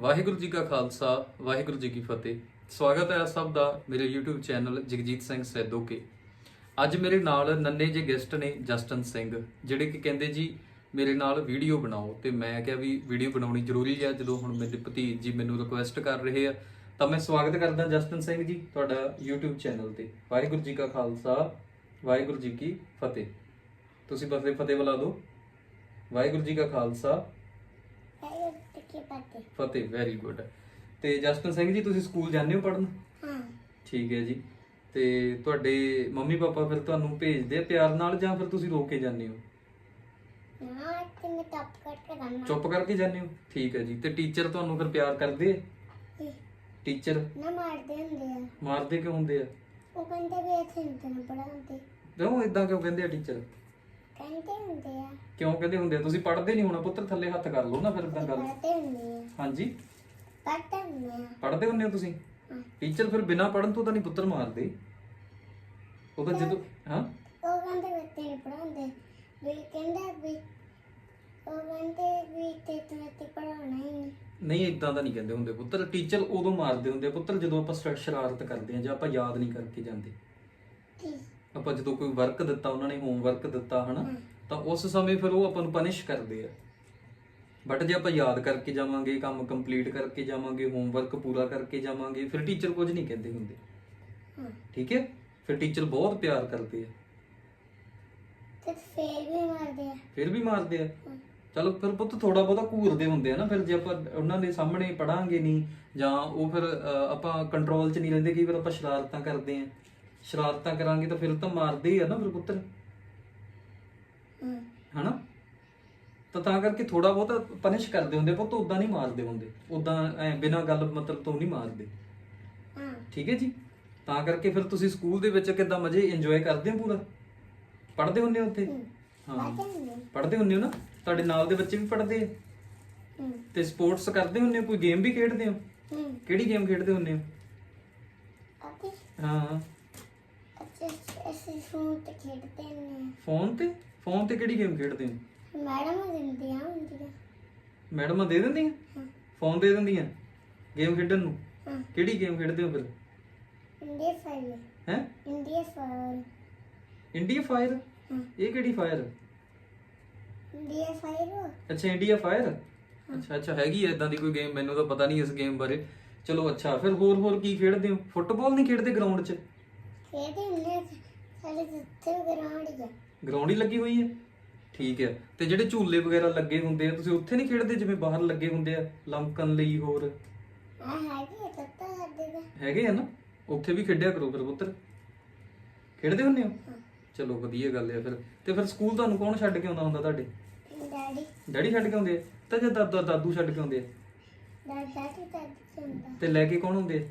ਵਾਹਿਗੁਰੂ ਜੀ ਕਾ ਖਾਲਸਾ, ਵਾਹਿਗੁਰੂ ਜੀ ਕੀ ਫਤਿਹ। ਸਵਾਗਤ ਹੈ ਸਭ ਦਾ ਮੇਰੇ YouTube ਚੈਨਲ ਜਗਜੀਤ ਸਿੰਘ ਸੈਦੋਕੇ ਅੱਜ ਮੇਰੇ ਨਾਲ ਨੰਨੇ ਜੇ ਗੈਸਟ ਨੇ ਜਸਟਨ ਸਿੰਘ, ਜਿਹੜੇ ਕਿ ਕਹਿੰਦੇ ਜੀ, ਮੇਰੇ ਨਾਲ ਵੀਡੀਓ ਬਣਾਓ। ਤੇ ਮੈਂ ਕਿਹਾ ਵੀ ਵੀਡੀਓ ਬਣਾਉਣੀ ਜ਼ਰੂਰੀ ਹੈ ਜਦੋਂ ਹੁਣ ਮੇਰੇ ਭਤੀਜ ਜੀ ਮੈਨੂੰ ਰਿਕੁਐਸਟ ਕਰ ਰਹੇ ਆ। ਤਾਂ ਮੈਂ ਸਵਾਗਤ ਕਰਦਾ ਜਸਟਨ ਸਿੰਘ ਜੀ ਤੁਹਾਡਾ YouTube ਚੈਨਲ ਤੇ। ਵਾਹਿਗੁਰੂ ਜੀ ਕਾ ਖਾਲਸਾ, ਵਾਹਿਗੁਰੂ ਜੀ ਕੀ ਫਤਿਹ। ਤੁਸੀਂ ਬਸ ਇਹ ਫਤਿਹ ਬੁਲਾ ਦਿਓ। ਵਾਹਿਗੁਰੂ ਜੀ ਕਾ ਖਾਲਸਾ ਹਾਂ ਫਤਿਹ ਵੈਰੀ ਗੁੱਡ ਤੇ ਜਸਟਨ ਸਿੰਘ ਜੀ ਤੁਸੀਂ ਸਕੂਲ ਜਾਂਦੇ ਹੋ ਪੜਨ ਠੀਕ ਹੈ ਜੀ। ਤੇ ਤੁਹਾਡੇ ਮੰਮੀ ਪਾਪਾ ਫਿਰ ਤੁਹਾਨੂੰ ਭੇਜਦੇ ਆ ਪਿਆਰ ਨਾਲ ਜਾਂ ਫਿਰ ਤੁਸੀਂ ਰੋਕ ਕੇ ਜਾਂਦੇ ਹੋ? ਨਾ ਤੇ ਮੈਂ ਟੱਪ ਕਰਕੇ ਚੁੱਪ ਕਰਕੇ ਜਾਂਦੇ ਹੋ? ਠੀਕ ਹੈ ਜੀ। ਤੇ ਟੀਚਰ ਤੁਹਾਨੂੰ ਫਿਰ ਪਿਆਰ ਕਰਦੇ ਆ? ਟੀਚਰ? ਨਾ ਮਾਰਦੇ ਹੁੰਦੇ ਆ। ਮਾਰਦੇ ਕਿਉਂ ਹੁੰਦੇ ਆ? ਉਹ ਕਹਿੰਦੇ ਵੀ ਇੱਥੇ ਨਹੀਂ ਤੈਨੂੰ ਪੜਾਉਂਦੇ ਕਿਉਂ? ਇਦਾਂ ਕਿਉਂ ਕਹਿੰਦੇ ਆ ਟੀਚਰ? ਕਹਿੰਦੇ ਹੁੰਦੇ ਆ। ਕਿਉਂ ਕਹਿੰਦੇ ਹੁੰਦੇ ਆ? ਤੁਸੀਂ ਪੜ੍ਹਦੇ ਨਹੀਂ ਹੋਣਾ ਪੁੱਤਰ ਥੱਲੇ ਹੱਥ ਕਰ ਲਓ ਨਾ ਫਿਰ ਇਦਾਂ ਗੱਲ। ਪੜਦੇ ਹੁੰਦੇ ਆ। ਹਾਂਜੀ। ਪੜਦੇ ਹੁੰਦੇ ਆ। ਪੜ੍ਹਦੇ ਹੁੰਦੇ ਹੋ ਤੁਸੀਂ? ਹਾਂ। ਟੀਚਰ ਫਿਰ ਬਿਨਾਂ ਪੜਨ ਤੋਂ ਤਾਂ ਨਹੀਂ ਪੁੱਤਰ ਮਾਰਦੇ। ਉਹ ਤਾਂ ਜਦੋਂ ਹਾਂ? ਉਹ ਕਹਿੰਦੇ ਵੀ ਤੈਨੂੰ ਪੜਾਉਂਦੇ ਵੀ ਕਹਿੰਦਾ ਵੀ ਉਹ ਕਹਿੰਦੇ ਵੀ ਤੇ ਤੇ ਪੜਾਉਣਾ ਹੀ ਨਹੀਂ। ਨਹੀਂ ਇਦਾਂ ਦਾ ਨਹੀਂ ਕਹਿੰਦੇ ਹੁੰਦੇ ਪੁੱਤਰ। ਟੀਚਰ ਉਦੋਂ ਮਾਰਦੇ ਹੁੰਦੇ ਆ ਪੁੱਤਰ ਜਦੋਂ ਆਪਾਂ ਸ਼ਰ- ਸ਼ਰਾਰਤ ਕਰਦੇ ਆ ਜਾਂ ਆਪਾਂ ਯਾਦ ਨਹੀਂ ਕਰਕੇ ਜਾਂਦੇ। ਆਪਾਂ ਜਦੋਂ ਕੋਈ ਵਰਕ ਦਿੱਤਾ ਉਹਨਾਂ ਨੇ ਹੋਮਵਰਕ ਦਿੱਤਾ ਹਨਾ ਤਾਂ ਉਸ ਸਮੇਂ ਫਿਰ ਉਹ ਆਪਾਂ ਨੂੰ ਪਨਿਸ਼ ਕਰਦੇ ਆ। ਬਟ ਜੇ ਆਪਾਂ ਯਾਦ ਕਰਕੇ ਜਾਵਾਂਗੇ ਕੰਮ ਕੰਪਲੀਟ ਕਰਕੇ ਜਾਵਾਂਗੇ ਹੋਮਵਰਕ ਪੂਰਾ ਕਰਕੇ ਜਾਵਾਂਗੇ ਫਿਰ ਟੀਚਰ ਕੁਝ ਨਹੀਂ ਕਹਿੰਦੇ ਹੁੰਦੇ। ਠੀਕ ਹੈ? ਫਿਰ ਟੀਚਰ ਬਹੁਤ ਪਿਆਰ ਕਰਦੇ ਆ। ਤੇ ਫੇਰ ਵੀ ਮਾਰਦੇ ਆ। ਫਿਰ ਵੀ ਮਾਰਦੇ ਆ। ਹਾਂ। ਚਲੋ ਫਿਰ ਪੁੱਤ ਥੋੜਾ ਬਹੁਤਾ ਘੂਰਦੇ ਹੁੰਦੇ ਆ ਨਾ ਫਿਰ ਜੇ ਆਪਾਂ ਉਹਨਾਂ ਦੇ ਸਾਹਮਣੇ ਪੜਾਂਗੇ ਨਹੀਂ ਜਾਂ ਉਹ ਫਿਰ ਅਹ, ਆਪਾਂ ਕੰਟਰੋਲ 'ਚ ਨਹੀਂ ਰਹਿੰਦੇ ਕਈ ਵਾਰ ਆਪਾਂ ਸ਼ਰਾਰਤਾਂ ਕਰਦੇ ਆ। ਸ਼ਰਾਰਤਾਂ ਕਰਾਂਗੇ ਤਾਂ ਫਿਰ ਤਾਂ ਮਾਰਦੇ ਹੀ ਆ ਨਾ ਫਿਰ ਪੁੱਤਰ। ਹਾਂ ਹਨਾ? ਤਾਂ ਤਾਂ ਕਰਕੇ ਥੋੜਾ ਬਹੁਤਾ ਪਨਿਸ਼ ਕਰਦੇ ਹੁੰਦੇ ਪੁੱਤ ਉਦਾਂ ਨਹੀਂ ਮਾਰਦੇ ਹੁੰਦੇ। ਉਦਾਂ ਐ ਬਿਨਾਂ ਗੱਲ ਮਤਲਬ ਤੋਂ ਨਹੀਂ ਮਾਰਦੇ। ਠੀਕ ਹੈ ਜੀ? ਤਾਂ ਕਰਕੇ ਫਿਰ ਤੁਸੀਂ ਸਕੂਲ ਦੇ ਵਿੱਚ ਕਿੱਦਾਂ ਮਜ਼ੇ ਇੰਜੋਏ ਕਰਦੇ ਹੋ ਪੂਰਾ? ਪੜ੍ਹਦੇ ਹੁੰਦੇ ਹੋ ਉੱਥੇ? ਹਾਂ। ਪੜ੍ਹਦੇ ਹੁੰਦੇ ਹੋ ਨਾ? ਤੁਹਾਡੇ ਨਾਲ ਦੇ ਬੱਚੇ ਵੀ ਪੜ੍ਹਦੇ ਆ? ਤੇ ਸਪੋਰਟਸ ਕਰਦੇ ਹੁੰਦੇ ਹੋ? ਕੋਈ ਗੇਮ ਵੀ ਖੇਡਦੇ ਹੋ? ਕਿਹੜੀ ਗੇਮ ਖੇਡਦੇ ਹੁੰਦੇ ਹੋ? ਹਾਂ। ਅਸੀਂ ਫੋਨ ਤੇ? ਖੇਡਦੇ ਨੇ ਫੋਨ ਤੇ ਫੋਨ ਤੇ ਕਿਹੜੀ ਗੇਮ ਖੇਡਦੇ ਹੋ? ਮੈਡਮ ਦਿੰਦੀਆਂ ਹੁੰਦੀਆਂ ਮੈਡਮਾਂ ਦੇ ਦਿੰਦੀਆਂ? ਹਾਂ ਫੋਨ ਦੇ ਦਿੰਦੀਆਂ? ਗੇਮ ਖੇਡਣ ਨੂੰ? ਹਾਂ ਕਿਹੜੀ ਗੇਮ ਖੇਡਦੇ ਹੋ ਫਿਰ? ਇੰਡੀਆ ਫਾਈਲ ਹੈ? ਇੰਡੀਆ ਫਾਈਲ ਇੰਡੀਆ ਫਾਇਰ ਹਾਂ ਇਹ ਕਿਹੜੀ ਫਾਇਰ ਇੰਡੀਆ ਫਾਈਲ ਅੱਛਾ ਇੰਡੀਆ ਫਾਇਰ ਅੱਛਾ ਅੱਛਾ, ਹੈਗੀ ਐ ਇਦਾਂ ਦੀ ਕੋਈ ਗੇਮ ਮੈਨੂੰ ਤਾਂ ਪਤਾ ਨਹੀਂ ਇਸ ਗੇਮ ਬਾਰੇ। ਚਲੋ, ਅੱਛਾ, ਫਿਰ ਹੋਰ ਹੋਰ ਕੀ ਖੇਡਦੇ ਹੋ? ਫੁੱਟਬਾਲ ਨਹੀਂ ਖੇਡਦੇ ਗਰਾਊਂਡ 'ਚ? ਸਾਡੇ ਜਿੱਥੇ ਗਰਾਊਂਡ ਹੀ ਆ ਗਰਾਊਂਡ ਹੀ ਲੱਗੀ ਹੋਈ ਹੈ? ਠੀਕ ਹੈ। ਤੇ ਜਿਹੜੇ ਝੂਲੇ ਵਗੈਰਾ ਲੱਗੇ ਹੁੰਦੇ ਆ ਤੁਸੀਂ ਉੱਥੇ ਨਹੀਂ ਖੇਡਦੇ ਜਿਵੇਂ ਬਾਹਰ ਲੱਗੇ ਹੁੰਦੇ ਆ ਲੰਕਣ ਲਈ ਹੋਰ? ਆ ਹੈਗੀ ਆ ਤੱਤਾ ਸਾਡੇ ਦਾ ਹੈਗੇ ਆ ਨਾ? ਉੱਥੇ ਵੀ ਖੇਡਿਆ ਕਰੋ ਫਿਰ ਪੁੱਤਰ। ਖੇਡਦੇ ਹੁੰਦੇ ਹੋ। ਚਲੋ ਵਧੀਆ ਗੱਲ ਹੈ ਫਿਰ। ਤੇ ਫਿਰ ਸਕੂਲ ਤੁਹਾਨੂੰ ਕੌਣ ਛੱਡ ਕੇ ਆਉਂਦਾ ਹੁੰਦਾ ਤੁਹਾਡੇ? ਡੈਡੀ। ਡੈਡੀ ਛੱਡ ਕੇ ਆਉਂਦੇ ਆ? ਤਾਂ ਜਾਂ ਦਾਦਾ ਦਾਦੂ ਛੱਡ ਕੇ ਆਉਂਦੇ ਆ? ਤਾਂ ਲੈ ਕੇ ਕੌਣ ਆਉਂਦੇ ਆ?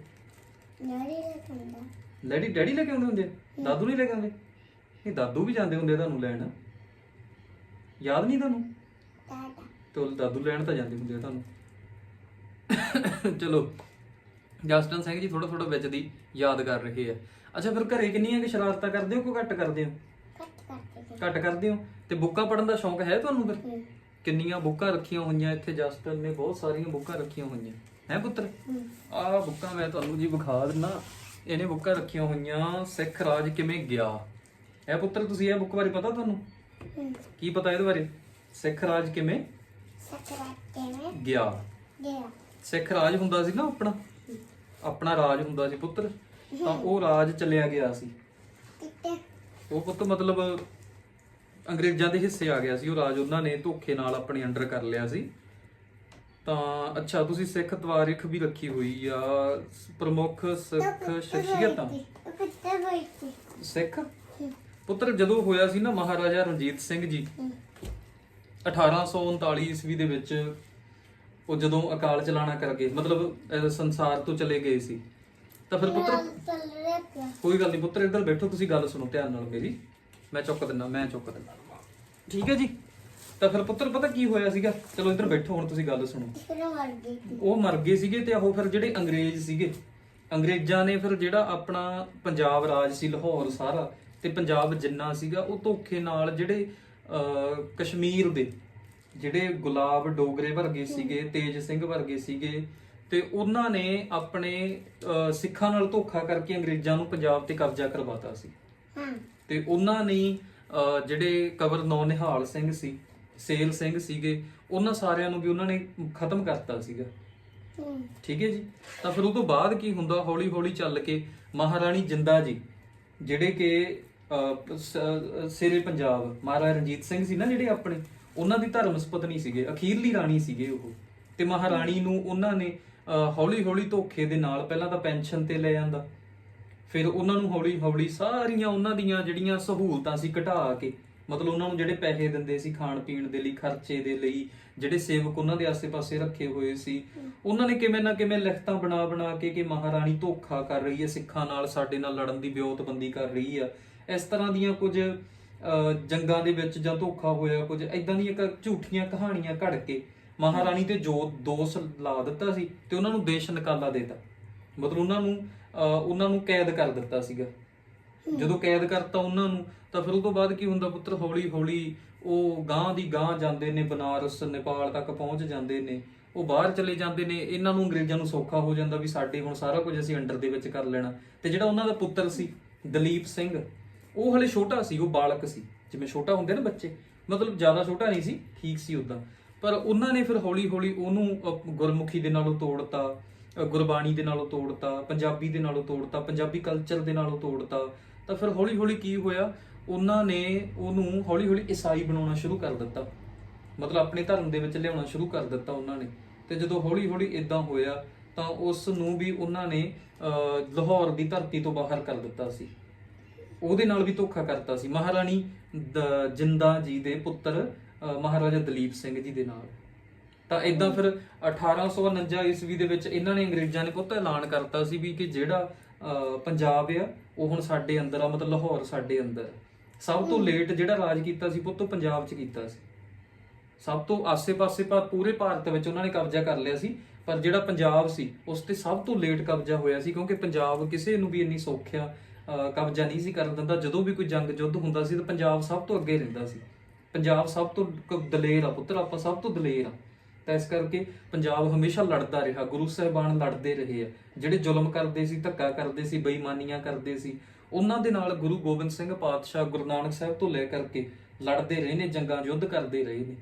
ਡੈਡੀ ਦਾ ਹੁੰਦਾ ਡੈਡੀ ਡੈਡੀ ਲੈ ਕੇ ਆਉਂਦੇ ਹੁੰਦੇ ਆ? ਦਾਦੂ ਨਹੀਂ ਲੈ ਕੇ ਆਉਂਦੇ? ਨਹੀਂ ਦਾਦੂ ਵੀ ਜਾਂਦੇ ਹੁੰਦੇ ਆ ਤੁਹਾਨੂੰ ਲੈਣ। ਯਾਦ ਨਹੀਂ ਤੁਹਾਨੂੰ? ਦਾਦਾ। ਤੇ ਉਹ ਦਾਦੂ ਲੈਣ ਤਾਂ ਜਾਂਦੇ ਹੁੰਦੇ ਆ ਤੁਹਾਨੂੰ। ਚਲੋ ਜਸਟਨ ਸਿੰਘ ਜੀ ਥੋੜਾ ਥੋੜਾ ਵਿੱਚ ਦੀ ਯਾਦ ਕਰ ਰਹੇ ਆ। ਅੱਛਾ ਫਿਰ ਘਰੇ ਕਿੰਨੀਆਂ ਕਿ ਸ਼ਰਾਰਤਾਂ ਕਰਦੇ ਹੋ ਕੋਈ ਘੱਟ ਕਰਦੇ ਹੋ? ਕੱਟ ਘੱਟ ਕਰਦੇ ਹੋ? ਤੇ ਬੁੱਕਾਂ ਪੜ੍ਹਨ ਦਾ ਸ਼ੌਂਕ ਹੈ ਤੁਹਾਨੂੰ ਫਿਰ? ਹੂੰ। ਕਿੰਨੀਆਂ ਬੁੱਕਾਂ ਰੱਖੀਆਂ ਹੋਈਆਂ ਇੱਥੇ? ਜਸਟਨ ਨੇ ਬਹੁਤ ਸਾਰੀਆਂ ਬੁੱਕਾਂ ਰੱਖੀਆਂ ਹੋਈਆਂ। ਹੈ ਪੁੱਤਰ? ਹੂੰ। ਆਹ ਬੁੱਕਾਂ ਮੈਂ ਤੁਹਾਨੂੰ ਜੀ ਵਿਖਾ ਦਿੰਨਾ। ਇਹਨੇ ਬੁੱਕਾਂ ਰੱਖੀਆਂ ਹੋਈਆਂ ਸਿੱਖ ਰਾਜ ਕਿਵੇਂ ਗਿਆ? ਹੈ ਪੁੱਤਰ ਤੁਸੀਂ ਇਹ ਬੁੱਕ ਬਾਰੇ ਪਤਾ ਤੁਹਾਨੂੰ? ਕੀ ਪਤਾ ਇਹਦੇ ਬਾਰੇ? ਸਿੱਖ ਰਾਜ ਕਿਵੇਂ ਗਿਆ? ਗਿਆ। ਸਿੱਖ ਰਾਜ ਹੁੰਦਾ ਸੀ ਨਾ ਆਪਣਾ? ਆਪਣਾ ਰਾਜ ਹੁੰਦਾ ਸੀ ਪੁੱਤਰ। ਤਾਂ ਉਹ ਰਾਜ ਚੱਲਿਆ ਗਿਆ ਸੀ। ਉਹ ਪੁੱਤ ਮਤਲਬ ਅੰਗਰੇਜ਼ਾਂ ਦੇ ਹਿੱਸੇ ਆ ਗਿਆ ਸੀ। ਉਹ ਰਾਜ ਉਹਨਾਂ ਨੇ ਧੋਖੇ ਨਾਲ ਆਪਣੇ ਅੰਡਰ ਕਰ ਲਿਆ ਸੀ। ਤਾਂ ਅੱਛਾ ਤੁਸੀਂ ਸਿੱਖ ਤਵਾਰੀਖ ਵੀ ਰੱਖੀ ਹੋਈ ਆ ਪ੍ਰਮੁੱਖ ਸਿੱਖ ਸ਼ਖਸੀਅਤਾਂ। ਸਿੱਖ? ਪੁੱਤਰ ਜਦੋਂ ਹੋਇਆ ਸੀ ਨਾ ਮਹਾਰਾਜਾ ਰਣਜੀਤ ਸਿੰਘ ਜੀ ਹੂੰ। 1839 ਈਸਵੀ ਦੇ ਵਿੱਚ ਉਹ ਜਦੋਂ ਅਕਾਲ ਚਲਾਣਾ ਕਰ ਗਏ ਮਤਲਬ ਸੰਸਾਰ ਤੋਂ ਚਲੇ ਗਏ ਸੀ। ਤਾਂ ਫਿਰ ਪੁੱਤਰ ਕੋਈ ਗੱਲ ਨਹੀਂ ਪੁੱਤਰ ਇੱਧਰ ਬੈਠੋ ਤੁਸੀਂ ਗੱਲ ਸੁਣੋ ਧਿਆਨ ਨਾਲ ਮੇਰੀ। ਮੈਂ ਚੁੱਕ ਦਿੰਦਾ ਮੈਂ ਚੁੱਕ ਦਿੰਦਾ। ਠੀਕ ਹੈ ਜੀ? ਤਾਂ ਫਿਰ ਪੁੱਤਰ ਪਤਾ ਕੀ ਹੋਇਆ ਸੀਗਾ? ਚਲੋ ਇੱਧਰ ਬੈਠੋ ਹੁਣ ਤੁਸੀਂ ਗੱਲ ਸੁਣੋ। ਫਿਰ ਮਰ ਗਈ ਸੀ। ਉਹ ਮਰ ਗਏ ਸੀਗੇ ਤੇ ਉਹ ਫਿਰ ਜਿਹੜੇ ਅੰਗਰੇਜ਼ ਸੀਗੇ। ਅੰਗਰੇਜ਼ਾਂ ਨੇ ਫਿਰ ਜਿਹੜਾ ਆਪਣਾ ਪੰਜਾਬ ਰਾਜ ਸੀ ਲਾਹੌਰ ਸਾਰਾ ਤੇ ਪੰਜਾਬ ਜਿੰਨਾ ਸੀਗਾ ਉਹ ਧੋਖੇ ਨਾਲ ਜਿਹੜੇ ਅਹ, ਕਸ਼ਮੀਰ ਦੇ ਜਿਹੜੇ ਗੁਲਾਬ ਡੋਗਰੇ ਵਰਗੇ ਸੀਗੇ ਤੇਜ ਸਿੰਘ ਵਰਗੇ ਸੀਗੇ ਤੇ ਉਹਨਾਂ ਨੇ ਆਪਣੇ ਅਹ, ਸਿੱਖਾਂ ਨਾਲ ਧੋਖਾ ਕਰਕੇ ਅੰਗਰੇਜ਼ਾਂ ਨੂੰ ਪੰਜਾਬ ਤੇ ਕਬਜ਼ਾ ਕਰਵਾਤਾ ਸੀ। ਹਾਂ। ਤੇ ਉਹਨਾਂ ਨੇ ਅਹ, ਜਿਹੜੇ ਕਬਰ ਨੌ ਨਿਹਾਲ ਸਿੰਘ ਸੀ ਸੇਲ ਸਿੰਘ ਸੀਗੇ ਉਹਨਾਂ ਸਾਰਿਆਂ ਨੂੰ ਵੀ ਉਹਨਾਂ ਨੇ ਖਤਮ ਕਰਤਾ ਸੀਗਾ। ਠੀਕ ਹੈ ਜੀ? ਤਾਂ ਫਿਰ ਉਹ ਤੋਂ ਬਾਅਦ ਕੀ ਹੁੰਦਾ? ਹੌਲੀ ਹੌਲੀ ਚੱਲ ਕੇ ਮਹਾਰਾਣੀ ਜਿੰਦਾ ਜੀ ਜਿਹੜੇ ਕਿ ਸਿਰੇ ਪੰਜਾਬ ਮਹਾਰਾਜਾ ਰਣਜੀਤ ਸਿੰਘ ਸੀ ਨਾ ਜਿਹੜੇ ਆਪਣੇ ਉਹਨਾਂ ਦੀ ਧਰਮ ਸੁਪਤਨੀ ਸੀਗੇ ਅਖੀਰਲੀ ਰਾਣੀ ਸੀਗੇ ਉਹ। ਤੇ ਮਹਾਰਾਣੀ ਨੂੰ ਉਹਨਾਂ ਨੇ ਹੌਲੀ ਹੌਲੀ ਧੋਖੇ ਦੇ ਨਾਲ ਪਹਿਲਾਂ ਤਾਂ ਪੈਨਸ਼ਨ ਤੇ ਲੈ ਜਾਂਦਾ ਫਿਰ ਉਹਨਾਂ ਨੂੰ ਹੌਲੀ ਹੌਲੀ ਸਾਰੀਆਂ ਉਹਨਾਂ ਦੀਆਂ ਜਿਹੜੀਆਂ ਸਹੂਲਤਾਂ ਸੀ ਘਟਾ ਕੇ ਮਤਲਬ ਉਹਨਾਂ ਨੂੰ ਜਿਹੜੇ ਪੈਸੇ ਦਿੰਦੇ ਸੀ ਖਾਣ ਪੀਣ ਦੇ ਲਈ ਖਰਚੇ ਦੇ ਲਈ ਜਿਹੜੇ ਸੇਵਕ ਉਹਨਾਂ ਦੇ ਆਸੇ-ਪਾਸੇ ਰੱਖੇ ਹੋਏ ਸੀ ਉਹਨਾਂ ਨੇ ਕਿਵੇਂ ਨਾ ਕਿਵੇਂ ਲਿਖਤਾਂ ਬਣਾ ਬਣਾ ਕੇ ਕਿ ਮਹਾਰਾਣੀ ਧੋਖਾ ਕਰ ਰਹੀ ਹੈ ਸਿੱਖਾਂ ਨਾਲ ਸਾਡੇ ਨਾਲ ਲੜਨ ਦੀ ਵਿਉਂਤਬੰਦੀ ਕਰ ਰਹੀ ਆ। ਇਸ ਤਰ੍ਹਾਂ ਦੀਆਂ ਕੁਝ ਜੰਗਾਂ ਦੇ ਵਿੱਚ ਜਾਂ ਧੋਖਾ ਹੋਇਆ ਕੁਝ ਐਦਾਂ ਦੀਆਂ ਝੂਠੀਆਂ ਕਹਾਣੀਆਂ ਘੜ ਕੇ ਮਹਾਰਾਣੀ ਤੇ ਜੋ ਦੋਸ਼ ਲਾ ਦਿੱਤਾ ਸੀ ਤੇ ਉਹਨਾਂ ਨੂੰ ਦੇਸ਼ ਨਿਕਾਲਾ ਦੇਤਾ। ਮਤਲਬ ਉਹਨਾਂ ਨੂੰ ਅਹ, ਉਹਨਾਂ ਨੂੰ ਕੈਦ ਕਰ ਦਿੱਤਾ ਸੀਗਾ। ਜਦੋਂ ਕੈਦ ਕਰਤਾ ਉਹਨਾਂ ਨੂੰ ਤਾਂ ਫਿਰ ਉਹ ਤੋਂ ਬਾਅਦ ਕੀ ਹੁੰਦਾ ਪੁੱਤਰ? ਹੌਲੀ ਹੌਲੀ ਉਹ ਗਾਂ ਦੀ ਗਾਂ ਜਾਂਦੇ ਨੇ ਬਨਾਰਸ ਨੇਪਾਲ ਤੱਕ ਪਹੁੰਚ ਜਾਂਦੇ ਨੇ। ਉਹ ਬਾਹਰ ਚਲੇ ਜਾਂਦੇ ਨੇ। ਇਹਨਾਂ ਨੂੰ ਅੰਗਰੇਜ਼ਾਂ ਨੂੰ ਸੌਖਾ ਹੋ ਜਾਂਦਾ ਵੀ ਸਾਡੇ ਹੁਣ ਸਾਰਾ ਕੁਝ ਅਸੀਂ ਅੰਡਰ ਦੇ ਵਿੱਚ ਕਰ ਲੈਣਾ। ਤੇ ਜਿਹੜਾ ਉਹਨਾਂ ਦਾ ਪੁੱਤਰ ਸੀ ਦਲੀਪ ਸਿੰਘ ਉਹ ਹਲੇ ਛੋਟਾ ਸੀ ਉਹ ਬਾਲਕ ਸੀ। ਜਿਵੇਂ ਛੋਟਾ ਹੁੰਦੇ ਨਾ ਬੱਚੇ। ਮਤਲਬ ਜ਼ਿਆਦਾ ਛੋਟਾ ਨਹੀਂ ਸੀ ਠੀਕ ਸੀ ਉਦਾਂ। ਪਰ ਉਹਨਾਂ ਨੇ ਫਿਰ ਹੌਲੀ ਹੌਲੀ ਉਹਨੂੰ ਅਹ, ਗੁਰਮੁਖੀ ਦੇ ਨਾਲੋਂ ਤੋੜਤਾ। ਗੁਰਬਾਣੀ ਦੇ ਨਾਲੋਂ ਤੋੜਤਾ, ਪੰਜਾਬੀ ਦੇ ਨਾਲੋਂ ਤੋੜਤਾ, ਪੰਜਾਬੀ ਕਲਚਰ ਦੇ ਨਾਲੋਂ ਤੋੜਤਾ, ਤਾਂ ਫਿਰ ਹੌਲੀ ਹੌਲੀ ਕੀ ਹੋਇਆ? ਉਹਨਾਂ ਨੇ ਉਹਨੂੰ ਹੌਲੀ ਹੌਲੀ ਈਸਾਈ ਬਣਾਉਣਾ ਸ਼ੁਰੂ ਕਰ ਦਿੱਤਾ। ਮਤਲਬ ਆਪਣੇ ਧਰਮ ਦੇ ਵਿੱਚ ਲਿਆਉਣਾ ਸ਼ੁਰੂ ਕਰ ਦਿੱਤਾ ਉਹਨਾਂ ਨੇ। ਤੇ ਜਦੋਂ ਹੌਲੀ ਹੌਲੀ ਇਦਾਂ ਹੋਇਆ, ਤਾਂ ਉਸ ਨੂੰ ਵੀ ਉਹਨਾਂ ਨੇ ਲਾਹੌਰ ਦੀ ਧਰਤੀ ਤੋਂ ਬਾਹਰ ਕਰ ਦਿੱਤਾ ਸੀ। ਉਹਦੇ ਨਾਲ ਵੀ ਧੋਖਾ ਕਰਤਾ ਸੀ। ਮਹਾਰਾਣੀ ਜਿੰਦਾ ਜੀ ਦੇ ਪੁੱਤਰ ਮਹਾਰਾਜਾ ਦਲੀਪ ਸਿੰਘ ਜੀ ਦੇ ਨਾਲ। ਤਾਂ ਇਦਾਂ ਫਿਰ 1849 ਈਸਵੀ ਦੇ ਵਿੱਚ ਇਹਨਾਂ ਨੇ ਅੰਗਰੇਜ਼ਾਂ ਨੇ ਪੁੱਤ ਐਲਾਨ ਕਰਤਾ ਸੀ ਵੀ ਕਿ ਜਿਹੜਾ ਪੰਜਾਬ ਆ ਉਹ ਹੁਣ ਸਾਡੇ ਅੰਦਰ ਆ ਮਤਲਬ ਲਾਹੌਰ ਸਾਡੇ ਅੰਦਰ। ਸਭ ਤੋਂ ਲੇਟ ਜਿਹੜਾ ਰਾਜ ਕੀਤਾ ਸੀ ਪੁੱਤ ਉਹ ਪੰਜਾਬ 'ਚ ਕੀਤਾ ਸੀ। ਸਭ ਤੋਂ ਆਸੇ-ਪਾਸੇ ਪਾ ਪੂਰੇ ਭਾਰਤ ਵਿੱਚ ਉਹਨਾਂ ਨੇ ਕਬਜ਼ਾ ਕਰ ਲਿਆ ਸੀ ਪਰ ਜਿਹੜਾ ਪੰਜਾਬ ਸੀ ਉਸ ਤੇ ਸਭ ਤੋਂ ਲੇਟ ਕਬਜ਼ਾ ਹੋਇਆ ਸੀ ਕਿਉਂਕਿ ਪੰਜਾਬ ਕਿਸੇ ਨੂੰ ਵੀ ਇੰਨੀ ਸੌਖਿਆ ਕਬਜ਼ਾ ਨਹੀਂ ਸੀ ਕਰਨ ਦਿੰਦਾ। ਜਦੋਂ ਵੀ ਕੋਈ ਜੰਗ ਯੁੱਧ ਹੁੰਦਾ ਸੀ ਤਾਂ ਪੰਜਾਬ ਸਭ ਤੋਂ ਅੱਗੇ ਰਹਿੰਦਾ ਸੀ। ਪੰਜਾਬ ਸਭ ਤੋਂ ਦਲੇਰ ਆ ਪੁੱਤਰ ਆਪਾਂ ਸਭ ਤੋਂ ਦਲੇਰ ਆ। ਤਾਂ ਇਸ ਕਰਕੇ ਪੰਜਾਬ ਹਮੇਸ਼ਾ ਲੜਦਾ ਰਿਹਾ। ਗੁਰੂ ਸਾਹਿਬਾਨ ਲੜਦੇ ਰਹੇ ਆ। ਜਿਹੜੇ ਜ਼ੁਲਮ ਕਰਦੇ ਸੀ, ਧੱਕਾ ਕਰਦੇ ਸੀ, ਬੇਈਮਾਨੀਆਂ ਕਰਦੇ ਸੀ, ਉਹਨਾਂ ਦੇ ਨਾਲ ਗੁਰੂ ਗੋਬਿੰਦ ਸਿੰਘ ਪਾਤਸ਼ਾਹ ਗੁਰੂ ਨਾਨਕ ਸਾਹਿਬ ਤੋਂ ਲੈ ਕਰਕੇ ਲੜਦੇ ਰਹੇ ਨੇ, ਜੰਗਾਂ ਯੁੱਧ ਕਰਦੇ ਰਹੇ ਨੇ।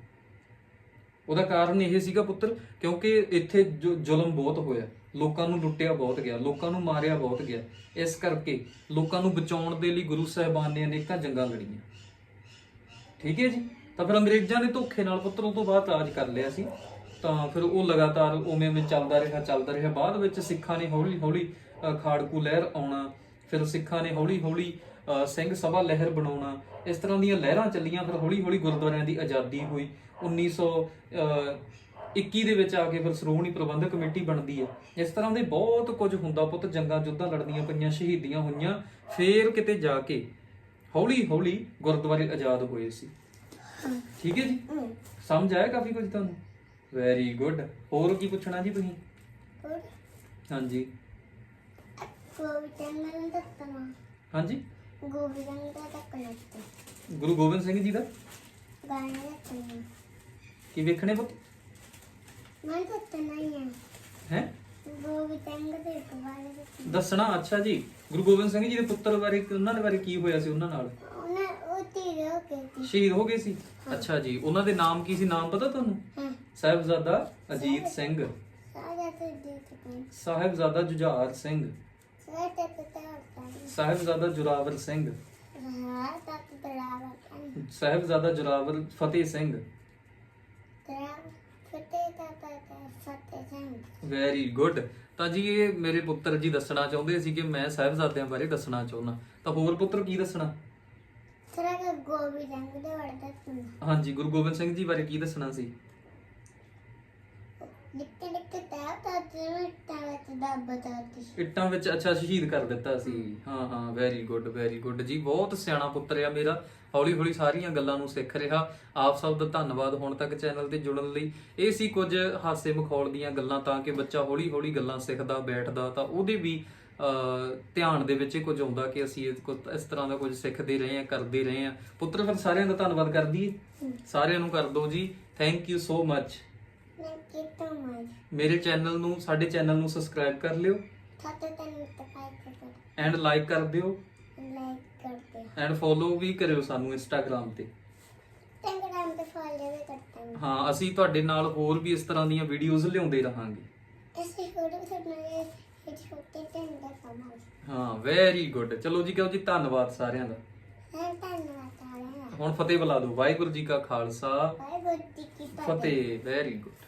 ਉਹਦਾ ਕਾਰਨ ਇਹ ਸੀਗਾ ਪੁੱਤਰ, ਕਿਉਂਕਿ ਇੱਥੇ ਜ਼ੁਲਮ ਬਹੁਤ ਹੋਇਆ। ਲੋਕਾਂ ਨੂੰ ਲੁੱਟਿਆ ਬਹੁਤ ਗਿਆ, ਲੋਕਾਂ ਨੂੰ ਮਾਰਿਆ ਬਹੁਤ ਗਿਆ। ਇਸ ਕਰਕੇ ਲੋਕਾਂ ਨੂੰ ਬਚਾਉਣ ਦੇ ਲਈ ਗੁਰੂ ਸਾਹਿਬਾਨ ਨੇ ਅਨੇਕਾਂ ਜੰਗਾਂ ਲੜੀਆਂ। ਠੀਕ ਹੈ ਜੀ? ਤਾਂ ਫਿਰ ਅੰਗਰੇਜ਼ਾਂ ਨੇ ਧੋਖੇ ਨਾਲ ਪੁੱਤਰ ਉਹ ਤੋਂ ਬਾਅਦ ਰਾਜ ਕਰ ਲਿਆ ਸੀ। ਤਾਂ ਫਿਰ ਉਹ ਲਗਾਤਾਰ ਉਵੇਂ ਉਵੇਂ ਚੱਲਦਾ ਰਿਹਾ ਚੱਲਦਾ ਰਿਹਾ। ਬਾਅਦ ਵਿੱਚ ਸਿੱਖਾਂ ਨੇ ਹੌਲੀ ਹੌਲੀ ਖਾੜਕੂ ਲਹਿਰ ਆਉਣਾ ਫਿਰ ਸਿੱਖਾਂ ਨੇ ਹੌਲੀ ਹੌਲੀ ਸਿੰਘ ਸਭਾ ਲਹਿਰ ਬਣਾਉਣਾ। ਇਸ ਤਰ੍ਹਾਂ ਦੀਆਂ ਲਹਿਰਾਂ ਚੱਲੀਆਂ ਫਿਰ ਹੌਲੀ ਹੌਲੀ ਗੁਰਦੁਆਰਿਆਂ ਦੀ ਆਜ਼ਾਦੀ ਹੋਈ। 1921 ਦੇ ਵਿੱਚ ਆ ਕੇ ਫਿਰ ਸ਼੍ਰੋਮਣੀ ਪ੍ਰਬੰਧਕ ਕਮੇਟੀ ਬਣਦੀ ਹੈ। ਇਸ ਤਰ੍ਹਾਂ ਦੇ ਬਹੁਤ ਕੁਝ ਹੁੰਦਾ ਪੁੱਤ ਜੰਗਾਂ ਜੁੱਧਾਂ ਲੜਨੀਆਂ ਪਈਆਂ ਸ਼ਹੀਦੀਆਂ ਹੋਈਆਂ। ਫੇਰ ਕਿਤੇ ਜਾ ਕੇ ਹੌਲੀ ਹੌਲੀ ਗੁਰਦੁਆਰੇ ਆਜ਼ਾਦ ਹੋਏ ਸੀ। ਠੀਕ ਹੈ ਜੀ? ਸਮਝ ਆਇਆ ਕਾਫੀ ਕੁਝ ਤੁਹਾਨੂੰ? ਵੈਰੀ ਗੁੱਡ ਹੋਰ ਕੀ ਪੁੱਛਣਾ ਜੀ ਤੁਸੀਂ? ਹੋਰ। ਹਾਂਜੀ। ਗੋਬਿੰਦ ਨੂੰ ਦੱਸਣਾ। ਹਾਂਜੀ। ਗੋਬਿੰਦ ਦਾ ਦੱਸਣਾ ਗੁਰੂ ਗੋਬਿੰਦ ਸਿੰਘ ਜੀ ਦਾ? ਗਾਣਾ ਦੱਸਣਾ। ਕੀ ਵੇਖਣੇ ਪੁੱਤ? ਮੈਂ ਦੱਸਣਾ ਹੀ ਹੈ ਹੈ? ਗੋਬਿੰਦ ਦੇ ਬਾਰੇ ਦੱਸਣਾ। ਦੱਸਣਾ ਅੱਛਾ ਜੀ। ਗੁਰੂ ਗੋਬਿੰਦ ਸਿੰਘ ਜੀ ਦੇ ਪੁੱਤਰ ਬਾਰੇ ਉਹਨਾਂ ਦੇ ਬਾਰੇ ਕੀ ਹੋਇਆ ਸੀ ਉਹਨਾਂ ਨਾਲ? ਹੋ ਗਏ ਸੀ? ਸ਼ਹੀਦ ਹੋ। ਗਏ ਸੀ ਅੱਛਾ ਜੀ ਉਹਨਾਂ ਦੇ ਨਾਮ ਕੀ ਸੀ? ਨਾਮ ਪਤਾ ਤੁਹਾਨੂੰ? ਹਾਂ। ਸਾਹਿਬਜ਼ਾਦਾ ਅਜੀਤ ਸਿੰਘ। ਸਾਰਾ ਤੇ ਸਾਹਿਬਜ਼ਾਦਾ ਜੁਝਾਰ ਸਿੰਘ। ਸਾਰਾ ਤੇ ਪਤਾ ਹੁੰਦਾ ਸਾਹਿਬਜ਼ਾਦਾ ਜੁਰਾਵਰ ਸਿੰਘ। ਹਾਂ ਤਾਂ ਸਾਹਿਬਜ਼ਾਦਾ ਜੁਰਾਵਰ ਫਤਿਹ ਸਿੰਘ। ਤੇਰਾ ਫਤੇ ਤਾਂ ਤਾਂ ਫਤੇ ਸਿੰਘ। ਵੈਰੀ ਗੁੱਡ ਤਾਂ ਜੀ ਇਹ ਮੇਰੇ ਪੁੱਤਰ ਜੀ ਦੱਸਣਾ ਚਾਹੁੰਦੇ ਸੀ ਕਿ ਮੈਂ ਸਾਹਿਬਜ਼ਾਦਿਆਂ ਬਾਰੇ ਦੱਸਣਾ ਚਾਹੁੰਦਾ। ਤਾਂ ਹੋਰ ਪੁੱਤਰ ਕੀ ਦੱਸਣਾ? ਦੇ ਹਾਂਜੀ ਗੁਰੂ ਗੋਬਿੰਦ ਸਿੰਘ ਜੀ ਬਾਰੇ ਕੀ ਦੱਸਣਾ ਸੀ? ਨਿੱਕੇ ਨਿੱਕੇ ਤਾਂ ਤਾਂ ਜਿਵੇਂ ਤਾਂ ਵਿੱਚ ਦੱਬ ਬਤਾਤੀ ਇੱਟਾਂ ਵਿੱਚ ਅੱਛਾ ਸ਼ਹੀਦ ਕਰ ਦਿੱਤਾ ਸੀ। ਹਾਂ ਹਾਂ ਵੈਰੀ ਗੁੱਡ ਵੈਰੀ ਗੁੱਡ ਜੀ ਬਹੁਤ ਸਿਆਣਾ ਪੁੱਤਰ ਆ ਮੇਰਾ। ਹੌਲੀ ਹੌਲੀ ਸਾਰੀਆਂ ਗੱਲਾਂ ਨੂੰ ਸਿੱਖ ਰਿਹਾ। ਆਪ ਸਭ ਦਾ ਧੰਨਵਾਦ ਹੁਣ ਤੱਕ ਚੈਨਲ ਤੇ ਜੁੜਨ ਲਈ। ਇਹ ਸੀ ਕੁਝ ਹਾਸੇ ਮਖੌਲ ਦੀਆਂ ਗੱਲਾਂ ਤਾਂ ਕਿ ਬੱਚਾ ਹੌਲੀ ਹੌਲੀ ਗੱਲਾਂ ਸਿੱਖਦਾ ਬੈਠਦਾ ਤਾਂ ਉਹਦੇ ਵੀ ਧਿਆਨ ਦੇ ਵਿੱਚ ਇਹ ਕੁਝ ਆਉਂਦਾ ਕਿ ਅਸੀਂ ਇਸ ਤਰ੍ਹਾਂ ਦਾ ਕੁਝ ਸਿੱਖਦੇ ਰਹੇ ਹਾਂ ਕਰਦੇ ਰਹੇ ਹਾਂ। ਪੁੱਤਰ ਫਿਰ ਸਾਰਿਆਂ ਦਾ ਧੰਨਵਾਦ ਕਰ ਦਈਏ ਸਾਰਿਆਂ ਨੂੰ ਕਰ ਦਿਓ ਜੀ। Thank you so much thank you so much ਮੇਰੇ ਚੈਨਲ ਨੂੰ ਸਾਡੇ ਚੈਨਲ ਨੂੰ ਸਬਸਕ੍ਰਾਈਬ ਕਰ ਲਿਓ। ਕਰ ਐਂਡ ਲਾਈਕ ਕਰ ਦਿਓ। ਲਾਈਕ ਕਰਦੇ ਹੋ ਐਂਡ ਫੋਲੋ ਵੀ ਕਰਿਓ ਸਾਨੂੰ ਇੰਸਟਾਗ੍ਰam ਤੇ। ਇੰਸਟਾਗ੍ਰਾਮ ਤੇ ਫੋਲੋ ਵੀ ਕਰਦੇ ਹਾਂ ਹਾਂ ਅਸੀਂ ਤੁਹਾਡੇ ਨਾਲ ਹੋਰ ਵੀ ਇਸ ਤਰ੍ਹਾਂ ਦੀਆਂ ਵੀਡੀਓਜ਼ ਲਿਆਉਂਦੇ ਰਹਾਂਗੇ। ਅਸੀਂ ਹੋਰ ਤੁਹਾਨੂੰ ਛੋਟੇ ਹਾਂ ਵੈਰੀ ਗੁੱਡ ਚਲੋ ਜੀ ਕਹੋ ਜੀ ਧੰਨਵਾਦ ਸਾਰਿਆਂ ਦਾ। ਹਾਂ ਧੰਨਵਾਦ ਸਾਰਿਆਂ ਦਾ। ਹੁਣ ਫਤਿਹ ਬੁਲਾ ਦਿਓ। ਵਾਹਿਗੁਰੂ ਜੀ ਕਾ ਖਾਲਸਾ। ਵਾਹਿਗੁਰੂ ਜੀ ਕੀ ਫਤਿਹ। ਫਤਿਹ ਵੈਰੀ ਗੁੱਡ